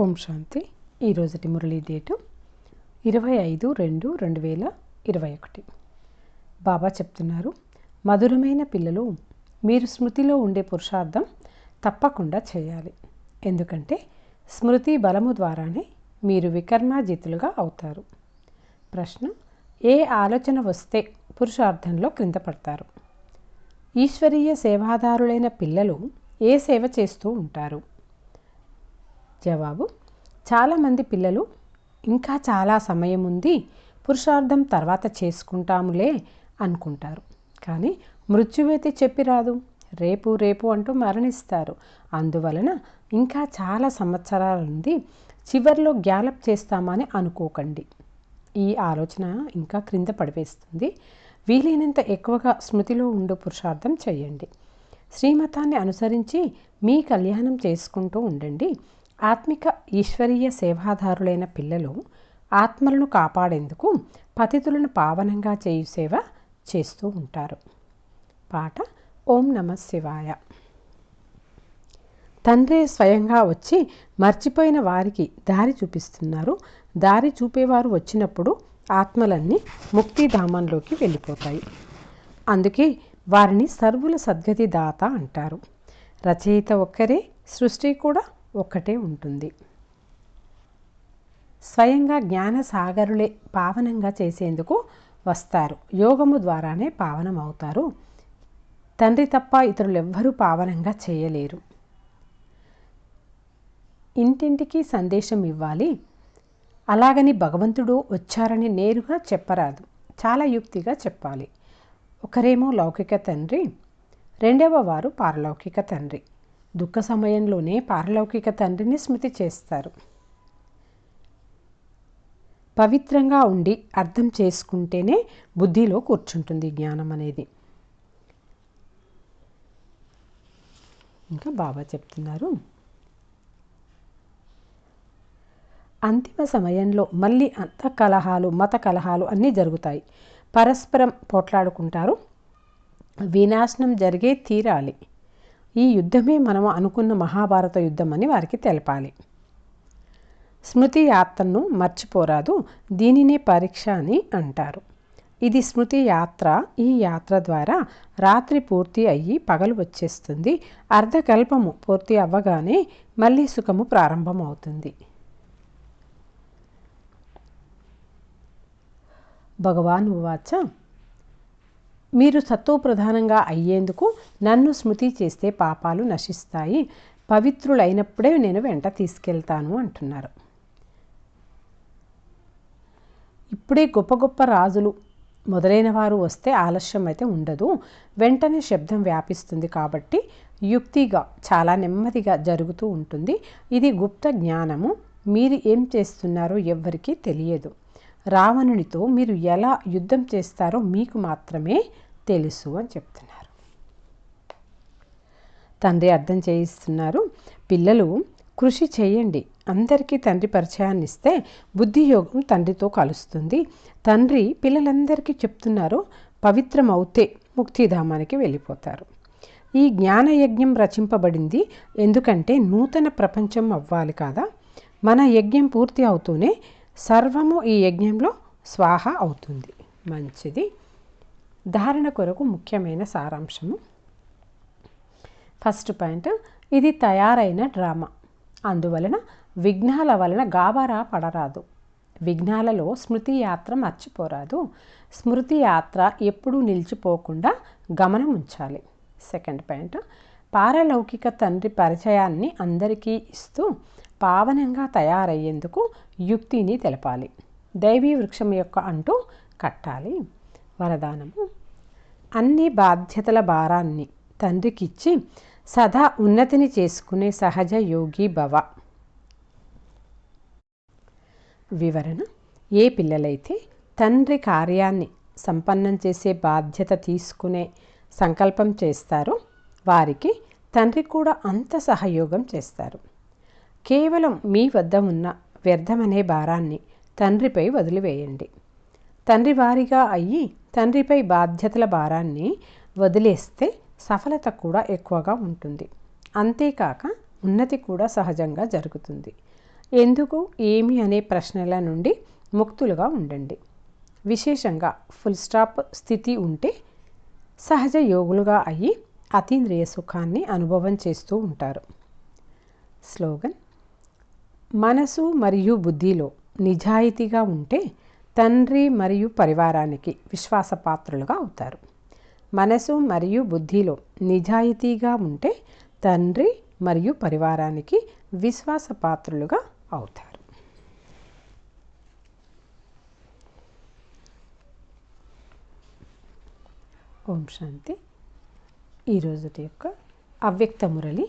ఓం శాంతి. ఈరోజుటి Murali date ఇరవై ఐదు రెండు రెండు వేల ఇరవై ఒకటి. బాబా చెప్తున్నారు మధురమైన పిల్లలు మీరు స్మృతిలో ఉండే పురుషార్థం తప్పకుండా చేయాలి. ఎందుకంటే స్మృతి బలము ద్వారానే మీరు వికర్మాజితులుగా అవుతారు. ప్రశ్న ఏ ఆలోచన వస్తే పురుషార్థంలో క్రింద పడతారు? ఈశ్వరీయ సేవాదారులైన పిల్లలు ఏ సేవ చేస్తూ ఉంటారు? జవాబు. చాలామంది పిల్లలు ఇంకా చాలా సమయం ఉంది పురుషార్థం తర్వాత చేసుకుంటాములే అనుకుంటారు. కానీ మృత్యువేతి చెప్పి రాదు. రేపు రేపు అంటూ మరణిస్తారు. అందువలన ఇంకా చాలా సంవత్సరాలుంది చివరిలో గ్యాలప్ చేస్తామని అనుకోకండి. ఈ ఆలోచన ఇంకా క్రింద పడివేస్తుంది. వీలైనంత ఎక్కువగా స్మృతిలో ఉండు పురుషార్థం చేయండి. శ్రీమతాన్ని అనుసరించి మీ కళ్యాణం చేసుకుంటూ ఉండండి. ఆత్మిక ఈశ్వరీయ సేవాదారులైన పిల్లలు ఆత్మలను కాపాడేందుకు పతితులను పావనంగా చేయు సేవ చేస్తూ ఉంటారు. పాట ఓం నమ శివాయ. తండ్రే స్వయంగా వచ్చి మర్చిపోయిన వారికి దారి చూపిస్తున్నారు. దారి చూపేవారు వచ్చినప్పుడు ఆత్మలన్నీ ముక్తిధామంలోకి వెళ్ళిపోతాయి. అందుకే వారిని సర్వుల సద్గతి దాత అంటారు. రచయిత ఒక్కరే సృష్టి కూడా ఒక్కటే ఉంటుంది. స్వయంగా జ్ఞాన సాగరులే పావనంగా చేసేందుకు వస్తారు. యోగము ద్వారానే పావనం అవుతారు తండ్రి తప్ప ఇతరులెవ్వరూ పావనంగా చేయలేరు. ఇంటింటికి సందేశం ఇవ్వాలి. అలాగని భగవంతుడు వచ్చారని నేరుగా చెప్పరాదు. చాలా యుక్తిగా చెప్పాలి. ఒకరేమో లౌకిక తండ్రి రెండవ వారు పారలౌకిక తండ్రి. దుఃఖ సమయంలోనే పారలౌకిక తండ్రిని స్మృతి చేస్తారు. పవిత్రంగా ఉండి అర్థం చేసుకుంటేనే బుద్ధిలో కూర్చుంటుంది జ్ఞానం అనేది. ఇంకా బాబా చెప్తున్నారు. అంతిమ సమయంలో మళ్ళీ అంత కలహాలు మత కలహాలు అన్నీ జరుగుతాయి. పరస్పరం పోట్లాడుకుంటారు. వినాశనం జరిగే తీరాలి. ఈ యుద్ధమే మనం అనుకున్న మహాభారత యుద్ధం అని వారికి తెలపాలి. స్మృతి యాత్రను మర్చిపోరాదు దీనినే పరీక్ష అని అంటారు. ఇది స్మృతి యాత్ర ఈ యాత్ర ద్వారా రాత్రి పూర్తి అయ్యి పగలు వచ్చేస్తుంది. అర్ధకల్పము పూర్తి అవ్వగానే మళ్ళీ సుఖము ప్రారంభమవుతుంది. భగవాన్ ఉవాచ మీరు సత్వప్రధానంగా అయ్యేందుకు నన్ను స్మృతి చేస్తే పాపాలు నశిస్తాయి. పవిత్రులైనప్పుడే నేను వెంట తీసుకెళ్తాను అంటున్నారు. ఇప్పుడే గొప్ప గొప్ప రాజులు మొదలైన వారు వస్తే ఆలస్యం అయితే ఉండదు. వెంటనే శబ్దం వ్యాపిస్తుంది కాబట్టి యుక్తిగా చాలా నెమ్మదిగా జరుగుతూ ఉంటుంది. ఇది గుప్త జ్ఞానము. మీరు ఏం చేస్తున్నారో ఎవ్వరికీ తెలియదు. రావణునితో మీరు ఎలా యుద్ధం చేస్తారో మీకు మాత్రమే తెలుసు అని చెప్తున్నారు. తండ్రి అర్థం చేయిస్తున్నారు పిల్లలు కృషి చేయండి. అందరికీ తండ్రి పరిచయాన్ని ఇస్తే బుద్ధియోగం తండ్రితో కలుస్తుంది. తండ్రి పిల్లలందరికీ చెప్తున్నారు పవిత్రం అవుతే ముక్తిధామానికి వెళ్ళిపోతారు. ఈ జ్ఞానయజ్ఞం రచింపబడింది ఎందుకంటే నూతన ప్రపంచం అవ్వాలి కాదా? మన యజ్ఞం పూర్తి అవుతూనే సర్వము ఈ యజ్ఞంలో స్వాహ అవుతుంది. మంచిది. ధారణ కొరకు ముఖ్యమైన సారాంశము. ఫస్ట్ పాయింట్ ఇది తయారైన డ్రామా. అందువలన విఘ్నాల వలన గాబరా పడరాదు. విఘ్నాలలో స్మృతి యాత్ర మర్చిపోరాదు. స్మృతి యాత్ర ఎప్పుడూ నిలిచిపోకుండా గమనం ఉంచాలి సెకండ్ పాయింట్ పారలౌకిక తండ్రి పరిచయాన్ని అందరికీ ఇస్తూ పావనంగా తయారయ్యేందుకు యుక్తిని తెలపాలి. దైవీ వృక్షం యొక్క అంటూ కట్టాలి. వరదానము. అన్ని బాధ్యతల భారాన్ని తండ్రికిచ్చి సదా ఉన్నతిని చేసుకునే సహజ యోగి భవ. వివరణ. ఏ పిల్లలైతే తండ్రి కార్యాన్ని సంపన్నం చేసే బాధ్యత తీసుకునే సంకల్పం చేస్తారో వారికి తండ్రి కూడా అంత సహయోగం చేస్తారు. కేవలం మీ వద్ద ఉన్న వ్యర్థమనే భారాన్ని తండ్రిపై వదిలివేయండి. తండ్రి వారిగా అయ్యి తండ్రిపై బాధ్యతల భారాన్ని వదిలేస్తే సఫలత కూడా ఎక్కువగా ఉంటుంది. అంతేకాక ఉన్నతి కూడా సహజంగా జరుగుతుంది. ఎందుకు? ఏమి అనే ప్రశ్నల నుండి ముక్తులుగా ఉండండి. విశేషంగా ఫుల్ స్టాప్ స్థితి ఉంటే సహజ యోగులుగా అయ్యి అతీంద్రియ సుఖాన్ని అనుభవం చేస్తూ ఉంటారు. స్లోగన్ మనసు మరియు బుద్ధిలో నిజాయితీగా ఉంటే తండ్రి మరియు పరివారానికి విశ్వాసపాత్రులుగా అవుతారు. మనసు మరియు బుద్ధిలో నిజాయితీగా ఉంటే తండ్రి మరియు పరివారానికి విశ్వాసపాత్రులుగా అవుతారు. ఓం శాంతి. ఈరోజుటి యొక్క అవ్యక్త మురళి.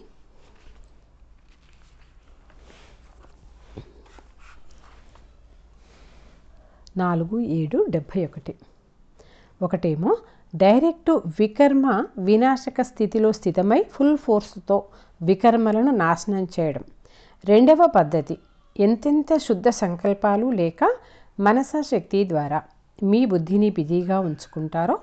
నాలుగు ఏడు డెబ్భై ఒకటి. ఒకటేమో డైరెక్ట్ వికర్మ వినాశక స్థితిలో స్థితమై ఫుల్ ఫోర్స్తో వికర్మలను నాశనం చేయడం. రెండవ పద్ధతి ఎంతెంత శుద్ధ సంకల్పాలు లేక మనస శక్తి ద్వారా మీ బుద్ధిని బిజీగా ఉంచుకుంటారో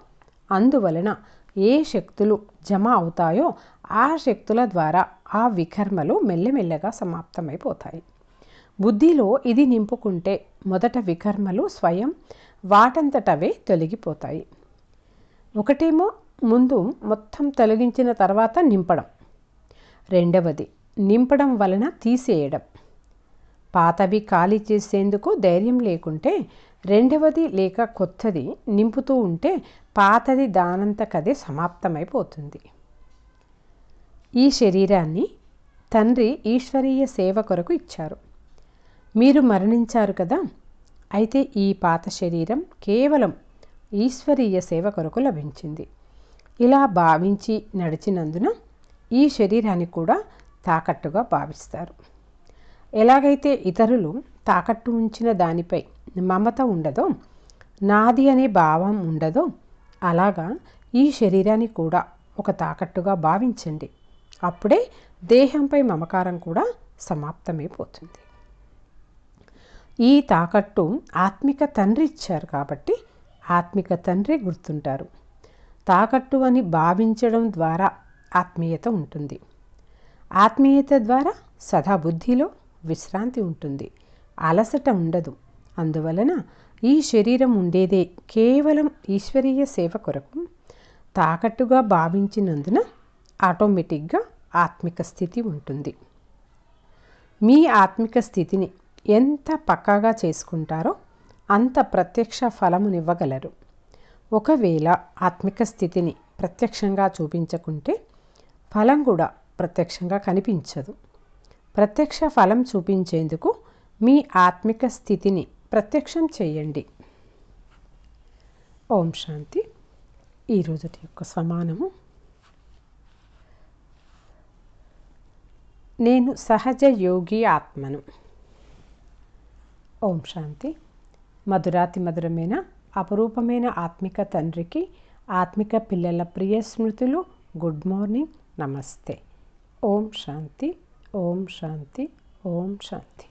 అందువలన ఏ శక్తులు జమ అవుతాయో ఆ శక్తుల ద్వారా ఆ వికర్మలు మెల్లమెల్లగా సమాప్తమైపోతాయి. బుద్ధిలో ఇది నింపుకుంటే మొదట వికర్మలు స్వయం వాటంతటవే తొలగిపోతాయి. ఒకటేమో ముందు మొత్తం తొలగించిన తర్వాత నింపడం. రెండవది నింపడం వలన తీసేయడం. పాతవి ఖాళీ చేసేందుకు ధైర్యం లేకుంటే రెండవది లేక కొత్తది నింపుతూ ఉంటే పాతది దానంతకదే సమాప్తమైపోతుంది. ఈ శరీరాన్ని తండ్రి ఈశ్వరీయ సేవ కొరకు ఇచ్చారు. మీరు మరణించారు కదా అయితే ఈ పాత శరీరం కేవలం ఈశ్వరీయ సేవ కొరకు లభించింది. ఇలా భావించి నడిచినందున ఈ శరీరాన్ని కూడా తాకట్టుగా భావిస్తారు. ఎలాగైతే ఇతరులు తాకట్టు ఉంచిన దానిపై మమత ఉండదో నాది అనే భావం ఉండదో అలాగా ఈ శరీరాన్ని కూడా ఒక తాకట్టుగా భావించండి. అప్పుడే దేహంపై మమకారం కూడా సమాప్తమైపోతుంది. ఈ తాకట్టు ఆత్మిక తండ్రి ఇచ్చారు కాబట్టి ఆత్మిక తండ్రి గుర్తుంటారు. తాకట్టు అని భావించడం ద్వారా ఆత్మీయత ఉంటుంది. ఆత్మీయత ద్వారా సదాబుద్ధిలో విశ్రాంతి ఉంటుంది. అలసట ఉండదు. అందువలన ఈ శరీరం ఉండేదే కేవలం ఈశ్వరీయ సేవ కొరకు తాకట్టుగా భావించినందున ఆటోమేటిక్గా ఆత్మిక స్థితి ఉంటుంది. మీ ఆత్మిక స్థితిని ఎంత పక్కాగా చేసుకుంటారో అంత ప్రత్యక్ష ఫలమునివ్వగలరు. ఒకవేళ ఆత్మిక స్థితిని ప్రత్యక్షంగా చూపించకుంటే ఫలం కూడా ప్రత్యక్షంగా కనిపించదు. ప్రత్యక్ష ఫలం చూపించేందుకు మీ ఆత్మిక స్థితిని ప్రత్యక్షం చేయండి. ఓం శాంతి. ఈరోజుటి యొక్క సమానము. నేను సహజ యోగి ఆత్మను. ఓం శాంతి. మధురాతి మధురమైన అపరూపమైన ఆత్మిక తండ్రికి ఆత్మిక పిల్లల ప్రియ స్మృతులు గుడ్ మార్నింగ్ నమస్తే. ఓం శాంతి. ఓం శాంతి. ఓం శాంతి.